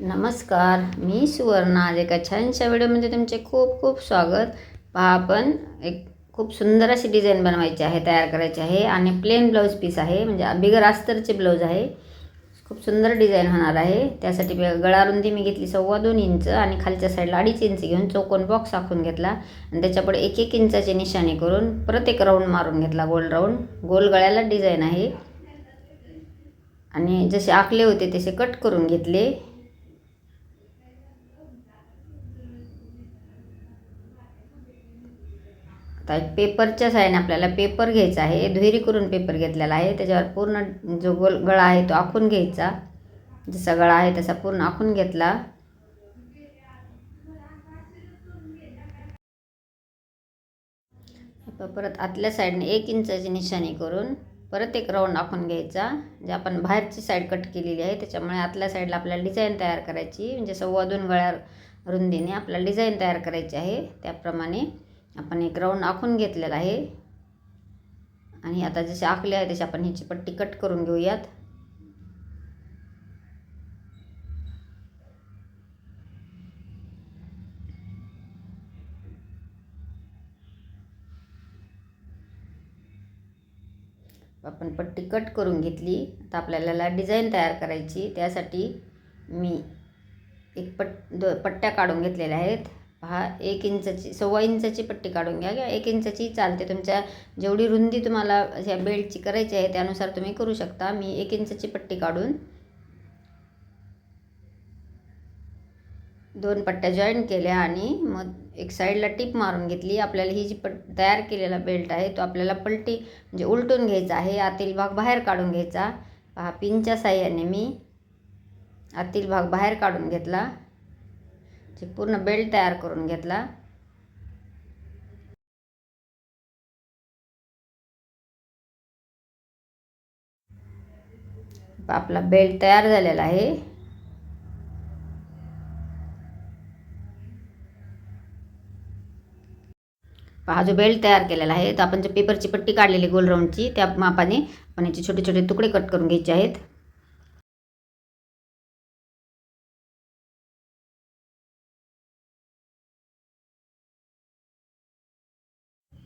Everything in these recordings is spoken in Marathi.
नमस्कार मी सुवर्णा आज एका छानशा व्हिडिओमध्ये तुमचे खूप खूप स्वागत. पहा आपण एक खूप सुंदर अशी डिझाईन बनवायची आहे तयार करायची आहे आणि प्लेन ब्लाऊज पीस आहे म्हणजे बिगर अस्तरचे ब्लाऊज आहे. खूप सुंदर डिझाईन होणार आहे. त्यासाठी गळारुंदी मी घेतली सव्वा दोन इंच आणि खालच्या साईडला अडीच इंच घेऊन चौकोन बॉक्स आखून घेतला आणि त्याच्यापुढे एक एक इंचाची निशाणी करून परत एक राऊंड मारून घेतला गोल राऊंड. गोल गळ्याला डिझाईन आहे. आणि जसे आखले होते तसे कट करून घेतले. आता एक पेपरच्या साहाय्याने आपल्याला पेपर घ्यायचा आहे. दुहेरी करून पेपर घेतलेला आहे. त्याच्यावर पूर्ण जो गोल गळा आहे तो आखून घ्यायचा. जसा गळा आहे तसा पूर्ण आखून घेतला. परत आतल्या साईडने एक इंचाची निशाणी करून परत एक राऊंड आखून घ्यायचा जे आपण बाहेरची साईड कट केलेली आहे. त्याच्यामुळे आतल्या साईडला आपल्याला डिझाईन तयार करायची. म्हणजे सव्वा दोन गळ्या रुंदीने आपल्याला डिझाईन तयार करायची आहे. त्याप्रमाणे आपण एक राऊंड आखून घेतलेला आहे. आणि आता जसे आखले आहे तसे आपण ह्याची पट्टी कट करून घेऊयात. आपण पट्टी कट करून घेतली. आता आपल्याला डिझाईन तयार करायची त्यासाठी मी एक पट दो पट्ट्या काढून घेतलेल्या आहेत. पहा एक इंचाची सव्वा इंचाची पट्टी काढून घ्या किंवा एक इंचाची चालते. तुमच्या जेवढी रुंदी तुम्हाला ह्या बेल्टची करायची आहे त्यानुसार तुम्ही करू शकता. मी एक इंचाची पट्टी काढून दोन पट्ट्या जॉईन केल्या आणि मग एक साईडला टिप मारून घेतली. आपल्याला ही जी पट तयार केलेला बेल्ट आहे तो आपल्याला पलटी म्हणजे उलटून घ्यायचा आहे. आतील भाग बाहेर काढून घ्यायचा. पहा पिनच्या साह्याने मी आतील भाग बाहेर काढून घेतला. पूर्ण बेल्ट तयार करून घेतला. आपला बेल्ट तयार झालेला आहे. हा जो बेल्ट तयार केलेला आहे तर आपण जे पेपरची पट्टी काढलेली गोल राऊंडची त्या मापाने आपण याचे छोटे छोटे तुकडे कट करून घ्यायचे आहेत.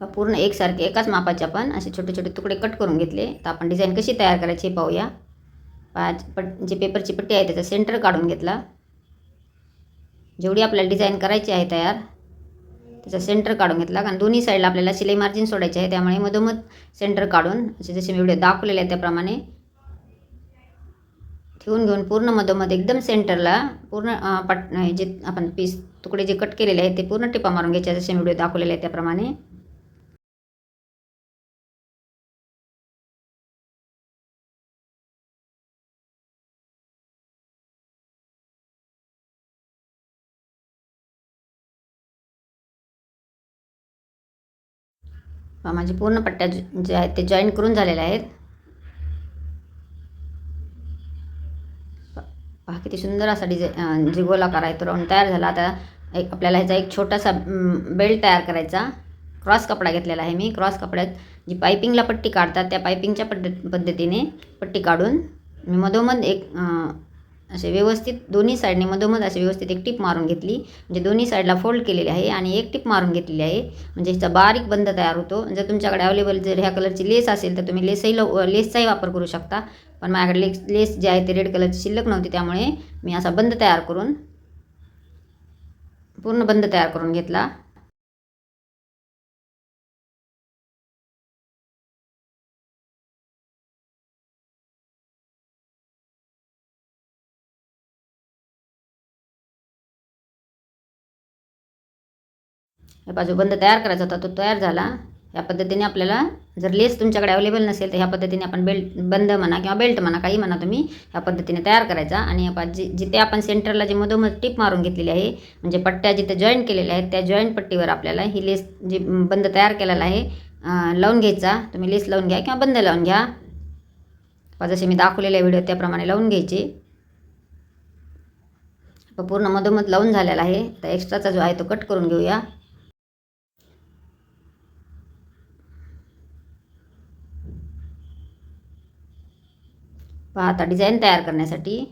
पूर्ण एकसारखे एकाच मापाचे आपण असे छोटे छोटे तुकडे कट करून घेतले. तर आपण डिझाईन कशी तयार करायची हे पाहूया. पाच पट जे पेपरची पट्टी आहे त्याचा सेंटर काढून घेतला. जेवढी आपल्याला डिझाईन करायची आहे तयार त्याचा सेंटर काढून घेतला. कारण दोन्ही साईडला आपल्याला शिलाई मार्जिन सोडायची आहे त्यामुळे मधोमध सेंटर काढून असे जसे मी व्हिडिओ दाखवलेले आहे त्याप्रमाणे ठेवून घेऊन पूर्ण मधोमध एकदम सेंटरला पूर्ण पट जे आपण पीस तुकडे जे कट केलेले आहेत ते पूर्ण टिपा मारून घ्यायचे जसे मी व्हिडिओ दाखवलेले आहे त्याप्रमाणे. माझे पूर्ण पट्ट्या जे जे आहेत ते जॉईन करून झालेले आहेत. पहा किती सुंदर असा डिझाईन जे गोलाकार आहे तो राऊंड तयार झाला. आता एक आपल्याला ह्याचा एक छोटासा बेल्ट तयार करायचा. क्रॉस कपडा घेतलेला आहे मी. क्रॉस कपड्यात जी पायपिंगला पट्टी काढतात त्या पायपिंगच्या पद्धत पद्धतीने पट्टी काढून मी मधोमध एक असे व्यवस्थित दोन्ही साईडने मधोमध असे व्यवस्थित एक टिप मारून घेतली. म्हणजे दोन्ही साईडला फोल्ड केलेली आहे आणि एक टिप मारून घेतलेली आहे. म्हणजे ह्याचा बारीक बंद तयार होतो. जर तुमच्याकडे अवेलेबल जर ह्या कलरची लेस असेल तर तुम्ही लेसही लव लेसचाही वापर करू शकता. पण माझ्याकडे लेस लेस जे आहे ते रेड कलरची शिल्लक नव्हती त्यामुळे मी असा बंद तयार करून पूर्ण बंद तयार करून घेतला. हे बाजूबंद तयार करायचा होता तो तयार झाला. ह्या पद्धतीने आपल्याला जर लेस तुमच्याकडे अवेलेबल नसेल तर ह्या पद्धतीने आपण बेल्ट बंद म्हणा किंवा बेल्ट म्हणा काही म्हणा तुम्ही ह्या पद्धतीने तयार करायचा. आणि आपण जिथे आपण सेंटरला जे मधोमध टिप मारून घेतलेली आहे म्हणजे पट्ट्या जिथे जॉईन केलेल्या आहेत त्या जॉईंट पट्टीवर आपल्याला ही लेस जी बंद तयार केलेला आहे लावून घ्यायचा. तुम्ही लेस लावून घ्या किंवा बंद लावून घ्या. जसे मी दाखवलेल्या व्हिडिओ त्याप्रमाणे लावून घ्यायची. प- पूर्ण मधोमध लावून झालेला आहे. तर एक्स्ट्राचा जो आहे तो कट करून घेऊया. पहा आता डिझाईन तयार करण्यासाठी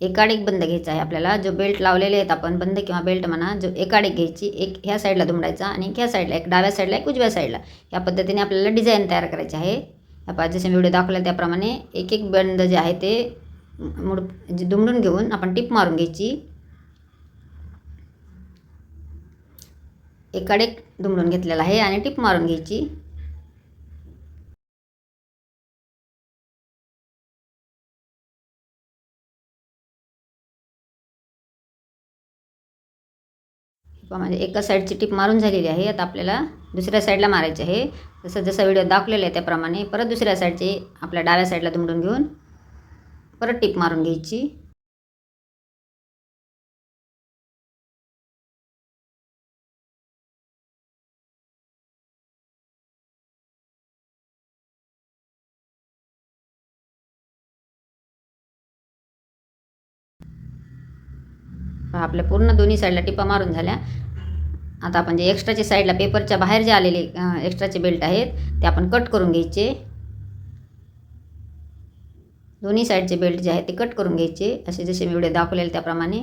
एकाडेक बंद घ्यायचा आहे आपल्याला. जो बेल्ट लावलेले आहेत आपण बंद किंवा बेल्ट म्हणा जो एकाडेक घ्यायची एक ह्या साईडला दुमडायचा आणि ह्या साईडला एक डाव्या साईडला एक उजव्या साईडला या पद्धतीने आपल्याला डिझाईन तयार करायची आहे. आपण जसे मी व्हिडिओ दाखवला त्याप्रमाणे एक एक बंद जे आहे ते मुड जे दुमडून घेऊन आपण टिप मारून घ्यायची. एकाडेक दुमडून घेतलेला आहे आणि टिप मारून घ्यायची. म्हणजे एका साईडची टिप मारून झालेली आहे. आता आपल्याला दुसऱ्या साईडला मारायची आहे. जसं जसं व्हिडिओ दाखवलेला आहे त्याप्रमाणे परत दुसऱ्या साईडची आपल्या डाव्या साईडला दुमडून घेऊन परत टिप मारून घ्यायची. आपल्या पूर्ण दोन्ही साईडला टिपा मारून झाल्या. आता आपण जे एक्स्ट्राच्या साईडला पेपरच्या बाहेर जे आलेले एक्स्ट्राचे बेल्ट आहेत ते आपण कट करून घ्यायचे. दोन्ही साईडचे बेल्ट जे आहेत ते कट करून घ्यायचे. असे जसे मी व्हिडिओ दाखवलेले त्याप्रमाणे.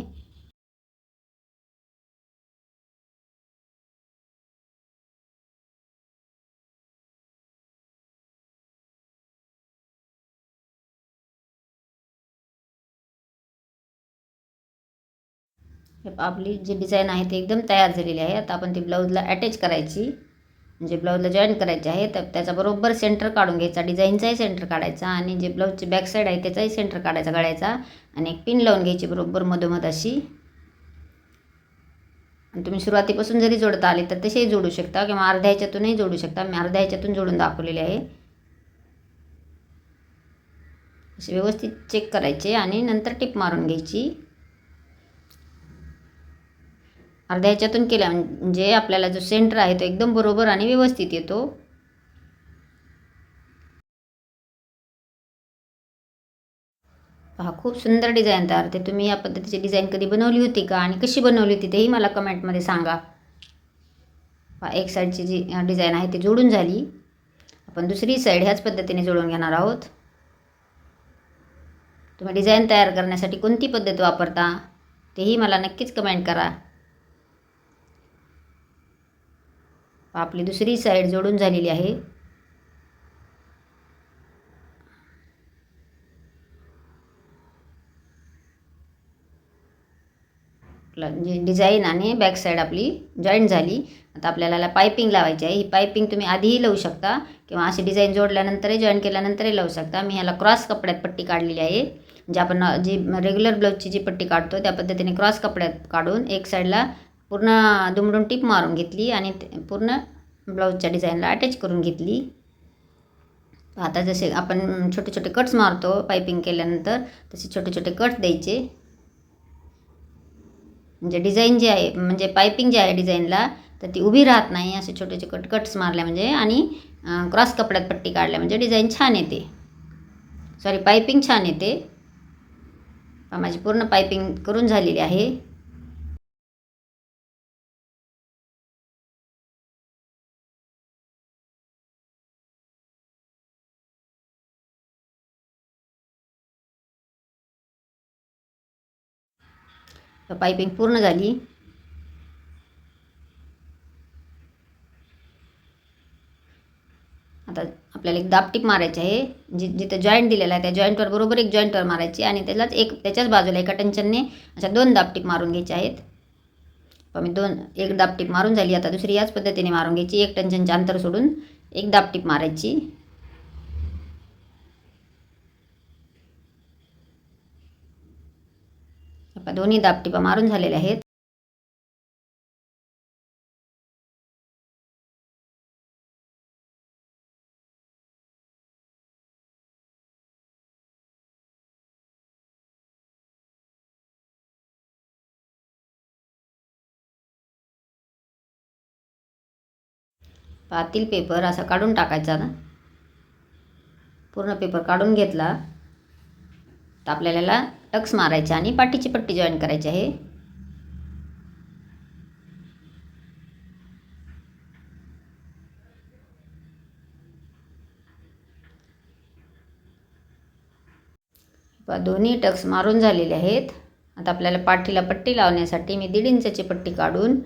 आपली जी डिझाईन आहे ती एकदम तयार झालेली आहे. आता आपण ती ब्लाऊजला अटॅच करायची. म्हणजे ब्लाऊजला जॉईन करायची आहे तर त्याचा बरोबर सेंटर काढून घ्यायचा. डिझाईनचाही सेंटर काढायचा आणि जे ब्लाऊजची बॅकसाईड आहे त्याचाही सेंटर काढायचा गळ्याचा. आणि एक पिन लावून घ्यायची बरोबर मधोमध अशी. आणि तुम्ही सुरुवातीपासून जरी जोडता आले तर तसेही जोडू शकता किंवा अर्ध्या ह्याच्यातूनही जोडू शकता. मी अर्ध्या ह्याच्यातून जोडून दाखवलेले आहे. असे व्यवस्थित चेक करायचे आणि नंतर टिप मारून घ्यायची. अर्ध्या ह्याच्यातून केल्या. म्हणजे आपल्याला जो सेंटर आहे तो एकदम बरोबर आणि व्यवस्थित येतो. पहा खूप सुंदर डिझाईन तयार होते. तुम्ही या पद्धतीची डिझाईन कधी बनवली होती का आणि कशी बनवली होती तेही मला कमेंटमध्ये सांगा. एक साईडची जी डिझाईन आहे ती जोडून झाली. आपण दुसरी साईड ह्याच पद्धतीने जोडून घेणार आहोत. तुम्ही डिझाईन तयार करण्यासाठी कोणती पद्धत वापरता तेही मला नक्कीच कमेंट करा. आपली दुसरी साईड जोडून झालेली आहे. जी डिझाईन आणि बॅक साईड आपली जॉईंट झाली. आता आपल्याला पायपिंग लावायची आहे. ही पायपिंग तुम्ही आधीही लावू शकता किंवा अशी डिझाईन जोडल्यानंतरही जॉईन केल्यानंतरही लावू शकता. मी ह्याला क्रॉस कपड्यात पट्टी काढलेली आहे. म्हणजे आपण जी रेग्युलर ब्लाऊजची जी पट्टी काढतो त्या पद्धतीने क्रॉस कपड्यात काढून एक साईडला पूर्ण दुमडून टिप मारून घेतली आणि पूर्ण ब्लाऊजच्या डिझाईनला अटॅच करून घेतली. आता जसे आपण छोटे छोटे कट्स मारतो पायपिंग केल्यानंतर तसे छोटे छोटे कट्स द्यायचे. म्हणजे डिझाईन जी आहे म्हणजे पायपिंग जी आहे डिझाईनला तर ती उभी राहत नाही. असे छोटे छोटे कट्स मारल्या म्हणजे आणि क्रॉस कपड्यात पट्टी काढल्या म्हणजे डिझाईन छान येते. सॉरी पायपिंग छान येते. माझी पूर्ण पायपिंग करून झालेली आहे. पायपिंग पूर्ण झाली. आता आपल्याला एक दापटीप मारायची आहे. जि जिथं जॉईंट दिलेला आहे त्या जॉईंटवर बरोबर एक जॉईंटवर मारायची आणि त्यालाच एक त्याच्याच बाजूला एका टेन्शनने अशा दोन दापटीप मारून घ्यायच्या आहेत. मी दोन एक दापटीप मारून झाली. आता दुसरी याच पद्धतीने मारून घ्यायची. एक टेन्शनचे अंतर सोडून एक दापटीप मारायची. दोन्ही दापटिपा मारून झालेल्या आहेत. पातील पेपर असा काढून टाकायचा ना? पूर्ण पेपर काढून घेतला. तर आपल्याला टक्स मारायचे आणि पाठीची पट्टी जॉईन करायची आहे. दोन्ही टक्स मारून झालेले आहेत. आता आपल्याला पाठीला पट्टी लावण्यासाठी मी दीड इंचाची पट्टी काढून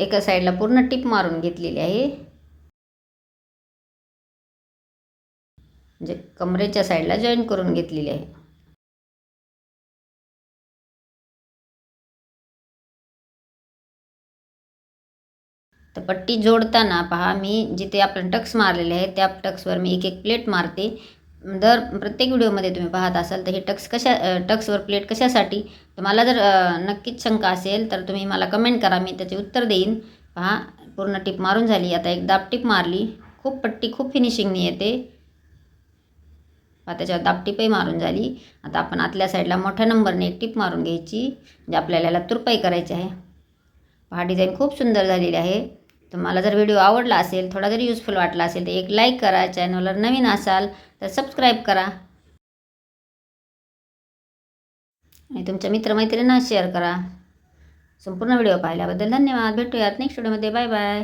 एका साईडला पूर्ण टिप मारून घेतलेली आहे. म्हणजे कमरेच्या साईडला जॉईन करून घेतलेली आहे. तर पट्टी जोडताना पहा मी जिथे आपण टक्स मारलेले आहेत त्या टक्सवर मी एक एक प्लेट मारते. दर प्रत्येक व्हिडिओमध्ये तुम्ही पाहत असाल तर हे टक्स कशा टक्सवर प्लेट कशासाठी? तुम्हाला मला जर नक्कीच शंका असेल तर तुम्ही मला कमेंट करा मी त्याचे उत्तर देईन. पहा पूर्ण टिप मारून झाली. आता एक दाब टिप मारली. खूप पट्टी खूप फिनिशिंगनी येते. पहा त्याच्यावर दाबटीपही मारून झाली. आता आपण आतल्या साईडला मोठ्या नंबरने एक टिप मारून घ्यायची म्हणजे आपल्याला याला तुरपाई करायची आहे. पहा डिझाईन खूप सुंदर झालेली आहे. तर मला जर व्हिडिओ आवडला असेल थोडा जरी युजफुल वाटला असेल तर एक लाईक करा चॅनलवर नवीन असाल तर सबस्क्राईब करा. आणि तुमच्या मित्रमैत्रिणींना शेअर करा. संपूर्ण व्हिडिओ पाहिल्याबद्दल धन्यवाद. भेटूयात नेक्स्ट व्हिडिओमध्ये बाय बाय